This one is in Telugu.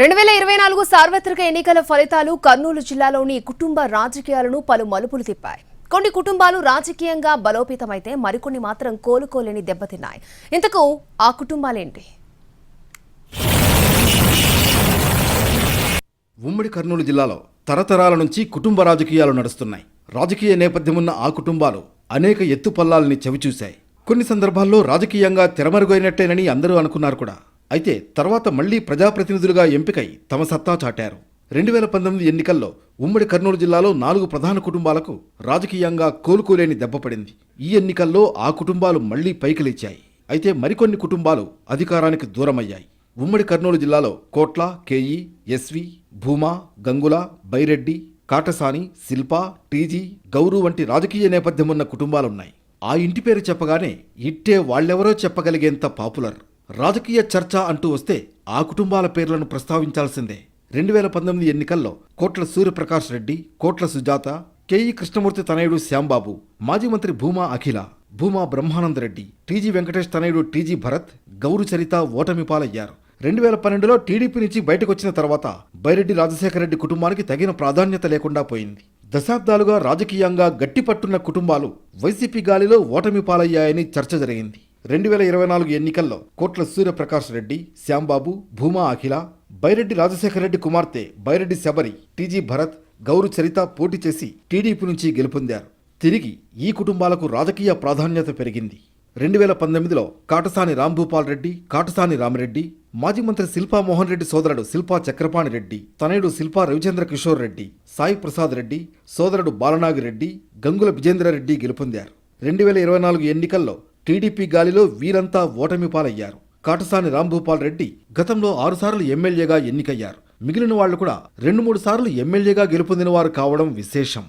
రెండు వేల ఇరవై నాలుగు సార్వత్రిక ఎన్నికల ఫలితాలు కర్నూలు జిల్లాలోని కుటుంబ రాజకీయాలను పలు మలుపులు తిప్పాయి. కొన్ని కుటుంబాలు రాజకీయంగా బలోపేతమైతే మరికొన్ని మాత్రం కోలుకోలేని దెబ్బతిన్నాయి. ఇంతకు ఆ కుటుంబాలేంటి? ఉమ్మడి కర్నూలు జిల్లాలో తరతరాల నుంచి కుటుంబ రాజకీయాలు నడుస్తున్నాయి. రాజకీయ నేపథ్యమున్న ఆ కుటుంబాలు అనేక ఎత్తుపల్లాల్ని చవిచూశాయి. కొన్ని సందర్భాల్లో రాజకీయంగా తెరమరుగైనట్టేనని అందరూ అనుకున్నారు కూడా. అయితే తర్వాత మళ్ళీ ప్రజాప్రతినిధులుగా ఎంపికై తమ సత్తా చాటారు. రెండు వేల పంతొమ్మిది ఎన్నికల్లో ఉమ్మడి కర్నూలు జిల్లాలో నాలుగు ప్రధాన కుటుంబాలకు రాజకీయంగా కోలుకోలేని దెబ్బపడింది ఈ ఎన్నికల్లో ఆ కుటుంబాలు మళ్ళీ పైకి లేచాయి అయితే మరికొన్ని కుటుంబాలు అధికారానికి దూరమయ్యాయి. ఉమ్మడి కర్నూలు జిల్లాలో Kotla KE SV Bhuma Gangula Byreddy Katasani Shilpa TG Gouru వంటి రాజకీయ నేపథ్యమున్న కుటుంబాలున్నాయి. ఆ ఇంటి పేరు చెప్పగానే ఇట్టే వాళ్ళెవరో చెప్పగలిగేంత పాపులర్. రాజకీయ చర్చ అంటూ వస్తే ఆ కుటుంబాల పేర్లను ప్రస్తావించాల్సిందే. రెండు వేల పంతొమ్మిది ఎన్నికల్లో కోట్ల సూర్యప్రకాష్ రెడ్డి కోట్ల సుజాత కేఈ కృష్ణమూర్తి తనయుడు శ్యాంబాబు మాజీ మంత్రి భూమా అఖిల భూమా బ్రహ్మానంద రెడ్డి టీజీ వెంకటేష్ తనయుడు టీజీ భరత్ గౌరు చరిత ఓటమి పాలయ్యారు రెండు వేల పన్నెండులో టీడీపీ నుంచి బయటకొచ్చిన తర్వాత బైరెడ్డి రాజశేఖర రెడ్డి కుటుంబానికి తగిన ప్రాధాన్యత లేకుండా పోయింది. దశాబ్దాలుగా రాజకీయంగా గట్టిపట్టున్న కుటుంబాలు వైసీపీ గాలిలో ఓటమి పాలయ్యాయని చర్చ జరిగింది. రెండు వేల ఇరవై నాలుగు ఎన్నికల్లో కోట్ల సూర్యప్రకాష్ రెడ్డి శ్యాంబాబు భూమా అఖిల బైరెడ్డి రాజశేఖర రెడ్డి కుమార్తె బైరెడ్డి శబరి టీజీ భరత్ గౌరు చరిత పోటీ చేసి టీడీపీ నుంచి గెలుపొందారు. తిరిగి ఈ కుటుంబాలకు రాజకీయ ప్రాధాన్యత పెరిగింది. రెండు వేల పంతొమ్మిదిలో కాటసాని రాంభూపాల్ రెడ్డి కాటసాని రామిరెడ్డి మాజీ మంత్రి శిల్పా మోహన్ రెడ్డి సోదరుడు శిల్పా చక్రపాణి రెడ్డి తనయుడు శిల్పా రవిచంద్ర కిషోర్ రెడ్డి సాయి ప్రసాద్ రెడ్డి సోదరుడు బాలనాగిరెడ్డి గంగుల విజేంద్రరెడ్డి గెలుపొందారు. రెండు వేల ఇరవై నాలుగు ఎన్నికల్లో టీడీపీ గాలిలో వీరంతా ఓటమి పాలయ్యారు. కాటసాని రాంభూపాల్ రెడ్డి గతంలో ఆరుసార్లు ఎమ్మెల్యేగా ఎన్నికయ్యారు. మిగిలిన వాళ్ళు కూడా రెండు మూడు సార్లు ఎమ్మెల్యేగా గెలుపొందిన వారు కావడం విశేషం.